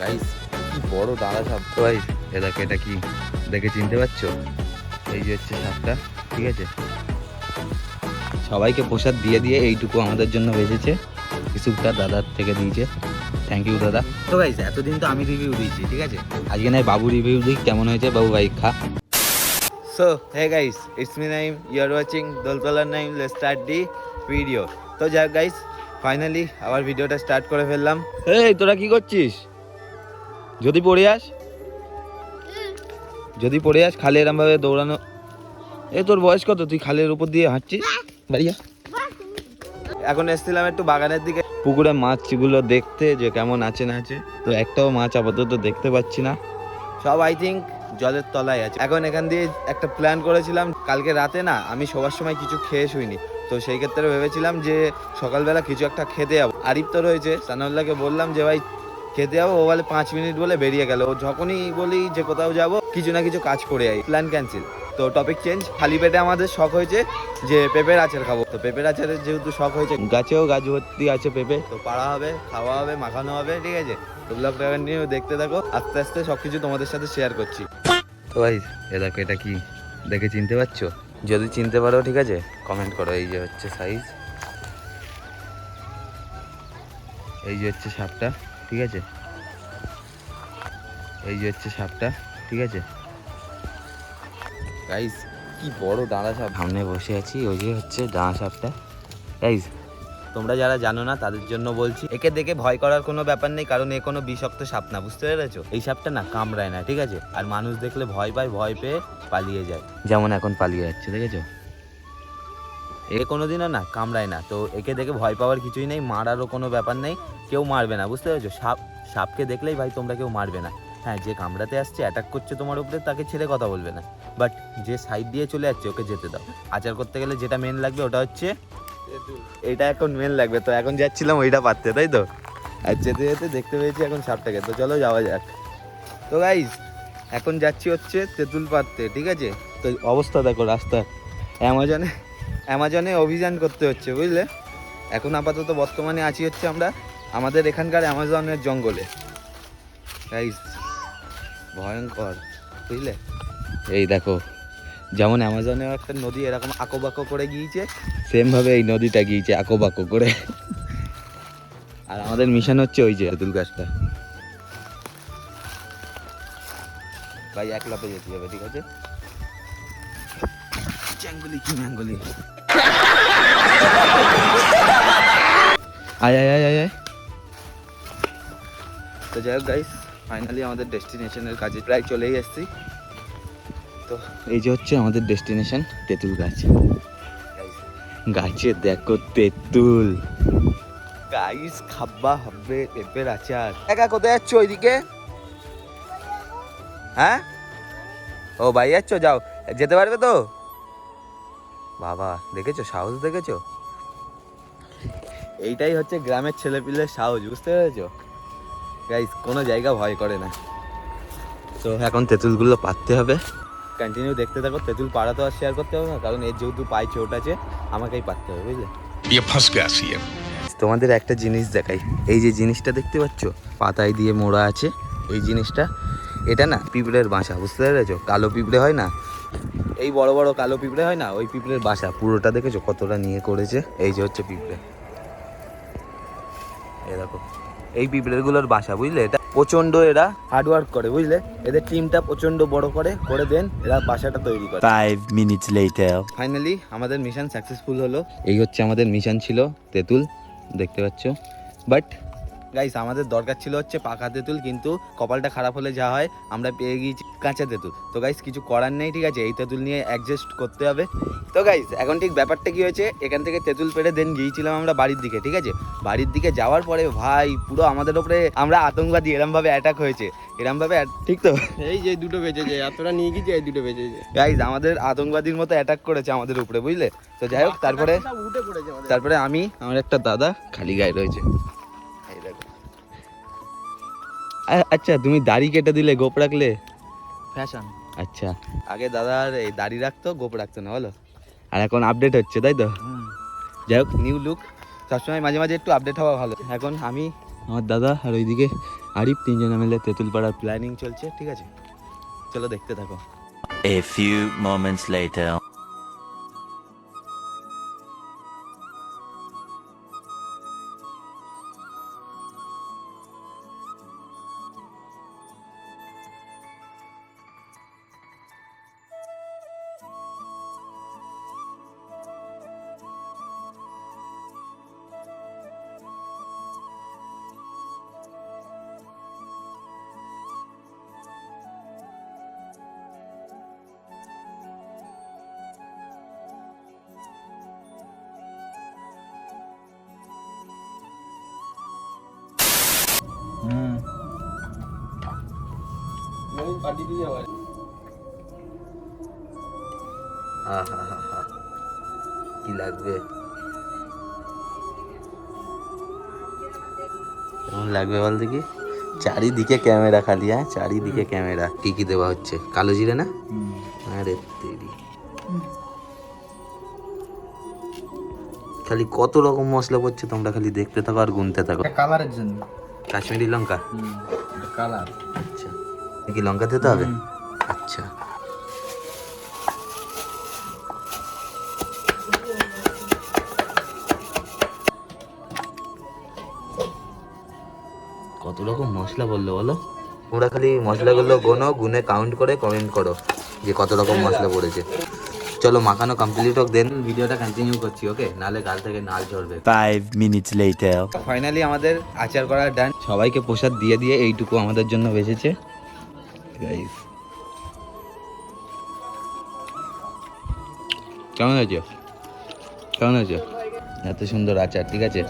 Guys বড় দাঁড়া সাপ। তো ভাই এ দেখো এটা কি দেখে চিনতে পারছ? এই যে হচ্ছে সাপটা, ঠিক আছে? সবাইকে প্রসাদ দিয়ে দিয়ে এইটুকু আমাদের জন্য বেঁচেছে। তার দাদার থেকে দিয়েছে। থ্যাংক ইউ দাদা। তো গাইস এতদিন তো আমি রিভিউ দিয়েছি, ঠিক আছে? আজকে নাই বাবু রিভিউ দিই, কেমন হয়েছে? বাবু ভাই, খা। So hey guys it's me Naim you are watching দোলতলার Naim let's start the video তো যাক গাইস ফাইনালি আবার ভিডিওটা স্টার্ট করে ফেললাম। এই, তোরা কি করছিস? যদি পড়ে আস। যদি পড়ে আস খালে এরম ভাবে দৌড়ানো। এ তোর বয়স কত? তুই খালের উপর দিয়ে হাঁটছিস? বাড়িয়া এখন এসেছিলাম একটু বাগানের দিকে। পুকুরে মাছ মাছগুলো দেখতে যে কেমন আছে না আছে তো একটাও মাছ আপাতত দেখতে পাচ্ছি না। সব আই থিঙ্ক জলের তলায় আছে। এখন এখান দিয়ে একটা প্ল্যান করেছিলাম কালকে রাতে না আমি সবার সময় কিছু খেয়ে শুইনি। তো সেই ক্ষেত্রে ভেবেছিলাম যে সকালবেলা কিছু একটা খেতে যাব। আরিফ তো রয়েছে সানাউল্লাহকে বললাম যে ভাই খেতে যাব, ও বলে পাঁচ মিনিট বলে বেরিয়ে গেল। ও যখনই বলি যে কোথাও যাব, কিছু না কিছু কাজ করে যাই প্ল্যান ক্যান্সেল তো টপিক চেঞ্জ খালি পেটে আমাদের শখ হয়েছে যে পেঁপের আচার খাব। তো পেঁপের আচারের যেহেতু শখ হয়েছে, গাছেও গাছ ভর্তি আছে পেঁপে। তো পাড়া হবে, খাওয়া হবে, মাখানো হবে, ঠিক আছে? তো ব্লগটা কন্টিনিউ দেখতে থাকো। আস্তে আস্তে সব কিছু তোমাদের সাথে শেয়ার করছি। তো ভাই এ দেখো এটা কি? দেখে চিনতে পারছ? যদি চিনতে পারো, ঠিক আছে? কমেন্ট করো, এই যে হচ্ছে সাইজ এই যে হচ্ছে সাপটা, ঠিক আছে? এই যে হচ্ছে সাপটা ঠিক আছে? গাইস কি বড় দাঁড়া সাপ। সামনে বসে আছি ওই যে হচ্ছে দাঁড়া সাপটা। গাইস তোমরা যারা জানো না তাদের জন্য বলছি একে দেখে ভয় করার কোনো ব্যাপার নেই কারণ এ কোনো বিষাক্ত সাপ না বুঝতে পেরেছ? এই সাপটা না কামড়ায় না ঠিক আছে? আর মানুষ দেখলে ভয় পায় ভয় পেয়ে পালিয়ে যায়। যেমন এখন পালিয়ে যাচ্ছে দেখেছ? এ কোনোদিনও না কামড়ায় না তো একে দেখে ভয় পাওয়ার কিছুই নেই মারারও কোনো ব্যাপার নেই কেউ মারবে না বুঝতে পেরেছ? সাপ সাপকে দেখলেই ভাই তোমরা কেউ মারবে না। হ্যাঁ যে কামড়াতে আসছে অ্যাটাক করছে তোমার উপরে, তাকে ছেড়ে কথা বলবে না। বাট যে সাইড দিয়ে চলে যাচ্ছে, ওকে যেতে দাও। আচার করতে গেলে যেটা মেন লাগবে, ওটা হচ্ছে এটা এখন মেন লাগবে। তো এখন যাচ্ছিলাম ওইটা পারতে তাই তো? আর যেতে যেতে দেখতে পেয়েছি এখন সাপটাকে। তো চলো যাওয়া যাক। তো গাইজ এখন যাচ্ছি হচ্ছে তেঁতুল পাততে ঠিক আছে? তো অবস্থা দেখো রাস্তা। অ্যামাজনে অ্যামাজনে অভিযান করতে হচ্ছে, বুঝলে? এখন আপাতত বর্তমানে আছি হচ্ছে আমরা আমাদের এখানকার অ্যামাজনের জঙ্গলে। গাইজ ভয়ঙ্কর বুঝলে? এই দেখো যেমন অ্যামাজনে একটা নদী এরকম আঁকোবাঁকো করে গিয়েছে সেম ভাবে এই নদীটা গিয়েছে আঁকোবাঁকো করে। আর আমাদের মিশন হচ্ছে ওই যে তেঁতুল গাছটা। ভাই এক লাপে যেতে যাবে ঠিক আছে? চ্যাঙ্গুলি কি ম্যাঙ্গুলি আয় আয় আয় আয় আয়। তো যাই হোক গাইস ফাইনালি আমাদের ডেস্টিনেশনের কাছে প্রায় চলেই এসেছি। তো এই যে হচ্ছে আমাদের ডেস্টিনেশন, তেঁতুল গাছ। গাছে দেখো তেঁতুল। গাইস খাব্বা হবে, পেঁপের আচার। একা কোথায় যাচ্ছ ওইদিকে? হ্যাঁ? ও ভাই যাচ্ছ? যাও। যেতে পারবে তো? বাবা, দেখেছ? সাহস দেখেছ? এইটাই হচ্ছে গ্রামের ছেলেপিলের সাহস, বুঝতে পেরেছ? গাইস কোনো জায়গা ভয় করে না। তো এখন তেঁতুলগুলো পাততে হবে। কন্টিনিউ দেখতে থাকো তেঁতুল পাড়া তো আর শেয়ার করতে হবে না কারণ এর যেহেতু পায়ে চোট আছে আমাকেই পাততে হবে বুঝলে? তোমাদের একটা জিনিস দেখাই। এই যে জিনিসটা দেখতে পাচ্ছ পাতায় দিয়ে মোড়া আছে এই জিনিসটা এটা না পিঁপড়ের বাসা বুঝতে পেরেছ? কালো পিঁপড়ে হয় না? এই বড় বড় কালো পিঁপড়ে হয় না? ওই পিঁপড়ের বাসা পুরোটা দেখেছ? কতটা নিয়ে করেছে? এই যে হচ্ছে পিঁপড়ে। এরকম এই পিঁপড়েগুলোর বাসা বুঝলে? এটা প্রচণ্ড এরা হার্ডওয়ার্ক করে বুঝলে? এদের টিমটা প্রচণ্ড বড় করে করে দেন এরা বাসাটা তৈরি করে। ফাইভ মিনিট লেটার ফাইনালি আমাদের মিশন সাকসেসফুল হলো। এই হচ্ছে আমাদের মিশন ছিল তেঁতুল দেখতে পাচ্ছ? বাট গাইস আমাদের দরকার ছিল হচ্ছে পাকা তেঁতুল কিন্তু কপালটা খারাপ হলে যা হয় আমরা পেয়ে গিয়েছি কাঁচা তেঁতুল। তো গাইস কিছু করার নেই ঠিক আছে? এই তেঁতুল নিয়ে অ্যাডজাস্ট করতে হবে। তো গাইস এখন ঠিক ব্যাপারটা কি হয়েছে? এখান থেকে তেঁতুল পেড়ে দেন গিয়েছিলাম আমরা বাড়ির দিকে ঠিক আছে? বাড়ির দিকে যাওয়ার পরে ভাই পুরো আমাদের উপরে আমরা আতঙ্কবাদী এরমভাবে অ্যাটাক হয়েছে। এরমভাবে ঠিক তো? এই যে দুটো বেঁচেছে এতটা নিয়ে গেছি এই দুটো বেঁচেছে গাইস আমাদের আতঙ্কবাদীর মতো অ্যাটাক করেছে আমাদের উপরে বুঝলে? তো যাই হোক তারপরে তারপরে আমি আমার একটা দাদা খালি গায়ে রয়েছে। আচ্ছা তুমি দাড়ি কেটে দিলে গোপ রাখলে? ফ্যাশন আচ্ছা। আগে দাদার এই দাড়ি রাখতো গোপ রাখতো না বলো? আর এখন আপডেট হচ্ছে তাই তো? যাই হোক। নিউ লুক সবসময় মাঝে মাঝে একটু আপডেট হওয়া ভালো। এখন আমি আমার দাদা আর ওইদিকে আরিফ তিনজনে মিলে তেঁতুল পাড়ার প্ল্যানিং চলছে ঠিক আছে? চলো দেখতে থাকো। A few moments later. কি লাগবে কেমন লাগবে বল দেখি। চারিদিকে ক্যামেরা খালি হ্যাঁ চারিদিকে ক্যামেরা কি কি দেওয়া হচ্ছে কালো জিরে না আরে তেরি খালি কত রকম মশলা পড়ছে তোমরা খালি দেখতে থাকো আর গুনতে থাকো কালারের জন্য কাশ্মীরি লঙ্কা কালার আচ্ছা কি লঙ্কা দিতে হবে? আচ্ছা। কত রকম মশলা বলল বলো? তোমরা খালি মশলাগুলো গোনো গুনে কাউন্ট করে কমেন্ট করো যে কত রকম মশলা পড়েছে। চলো মাখানো কমপ্লিট হোক দেন ভিডিওটা কন্টিনিউ করছি ওকে নালে গাল থেকে নাল ঝরবে। Five minutes later. ফাইনালি আমাদের আচার করা ডান সবাইকে প্রসাদ দিয়ে দিয়ে এইটুকু আমাদের জন্য বেঁচেছে। Guys. কেমন হয়েছে কেমন হয়েছে এত সুন্দর আচার ঠিক আছে?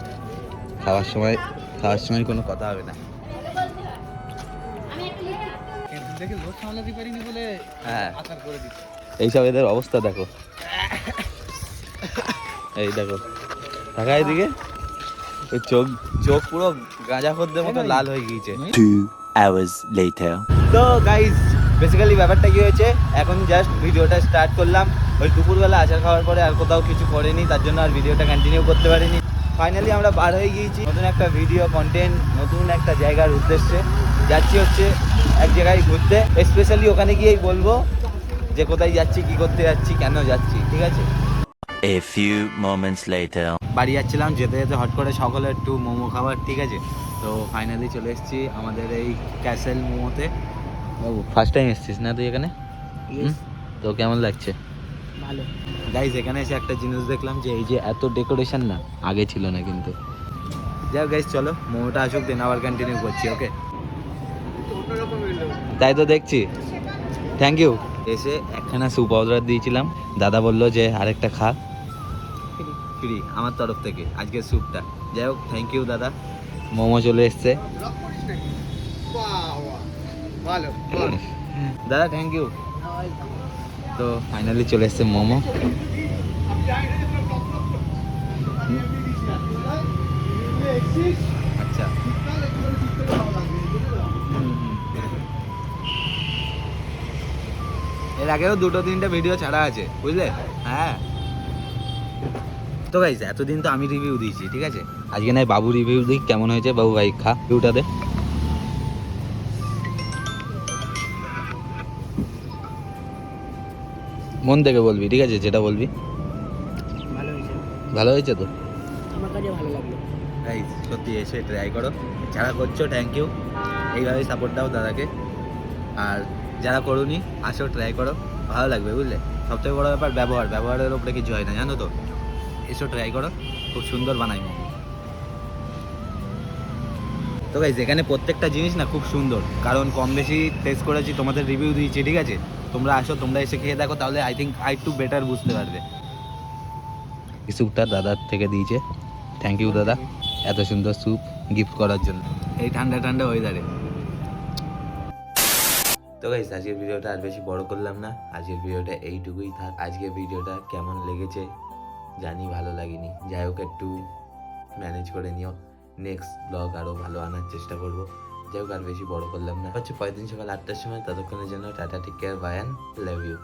খাওয়ার সময় খাওয়ার সময় কোনো কথা হবে না। হ্যাঁ। এইসব এদের অবস্থা দেখো। এই দেখো। টাকা এদিকে। চোখ চোখ পুরো গাঁজা খদ্দের মতো লাল হয়ে গিয়েছে। Two hours later. তো গাইজ বেসিক্যালি ব্যাপারটা কি হয়েছে? এখন জাস্ট ভিডিওটা স্টার্ট করলাম। ওই দুপুরবেলা আচার খাওয়ার পরে আর কোথাও কিছু করেনি তার জন্য আর ভিডিওটা কন্টিনিউ করতে পারিনি। ফাইনালি আমরা বার হয়ে গিয়েছি। নতুন একটা ভিডিও কন্টেন্ট নতুন একটা জায়গার উদ্দেশ্যে। যাচ্ছি হচ্ছে এক জায়গায় ঘুরতে। স্পেশালি ওখানে গিয়েই বলব যে কোথায় যাচ্ছি কি করতে যাচ্ছি কেন যাচ্ছি ঠিক আছে? A few moments later. বাড়ি যাচ্ছিলাম যেতে যেতে হট করে সকলে একটু মোমো খাবার ঠিক আছে? তো ফাইনালি চলে এসেছি আমাদের এই ক্যাসেল মোমোতে। ফার্স্ট টাইম এসেছিস না তুই এখানে? তো কেমন লাগছে? ভালো। গাইজ এখানে এসে একটা জিনিস দেখলাম যে এই যে এত ডেকোরেশন না আগে ছিল না কিন্তু। যাই গাইজ চলো মোমোটা আসুক দেন আবার কন্টিনিউ করছি ওকে তাই তো দেখছি। থ্যাংক ইউ এসে একখানা স্যুপ অর্ডার দিয়েছিলাম। দাদা বলল যে আরেকটা খা। ফ্রি আমার তরফ থেকে আজকের স্যুপটা যাই হোক থ্যাংক ইউ দাদা। মোমো চলে এসছে। ভালো দাদা থ্যাংক ইউ তো ফাইনালি চলে এসছে মোমো। আচ্ছা। এর আগেও দুটো তিনটে ভিডিও ছাড়া আছে, বুঝলে? হ্যাঁ। তো গাইজ এতদিন তো আমি রিভিউ দিয়েছি, ঠিক আছে? আজকে নাই বাবু রিভিউ দিই কেমন হয়েছে? বাবু ভাই খা রিভিউটা দে। মন থেকে বলবি ঠিক আছে? যেটা বলবি। ভালো হয়েছে। ভালো হয়েছে তো? আমার কাছে ভালো লাগল। সত্যি এসে ট্রাই করো। যারা করছ থ্যাংক ইউ এইভাবেই সাপোর্ট দাও দাদাকে। আর যারা করুনি আসো ট্রাই করো। ভালো লাগবে বুঝলে? সবথেকে বড় ব্যাপার ব্যবহার। ব্যবহারের ওপরে কিছু হয় না জানো তো? এসো ট্রাই করো। খুব সুন্দর বানাই মোমো তো গাইজ এখানে প্রত্যেকটা জিনিস না খুব সুন্দর। কারণ কম বেশি টেস্ট করেছি তোমাদের রিভিউ দিয়েছি ঠিক আছে? তোমরা আসো তোমরা এসে খেয়ে দেখো তাহলে I think I to better বুঝতে পারবে। স্যুপটা দাদার থেকে দিয়েছে। থ্যাংক ইউ দাদা। এত সুন্দর স্যুপ গিফট করার জন্য। এই ঠান্ডা ঠান্ডা ওয়েদারে তো গাইস আজকের ভিডিওটা আর বেশি বড় করলাম না। আজকের ভিডিওটা এইটুকুই থাক। আজকের ভিডিওটা কেমন লেগেছে জানি ভালো লাগেনি। যাই হোক একটু ম্যানেজ করে নিও। নেক্সট ব্লগ আরও ভালো আনার চেষ্টা করব। যাই হোক আর বেশি বড় করলাম না। হচ্ছে পরের দিন সকাল আটটার সময় ততক্ষণের জন্য tata take care bye and love you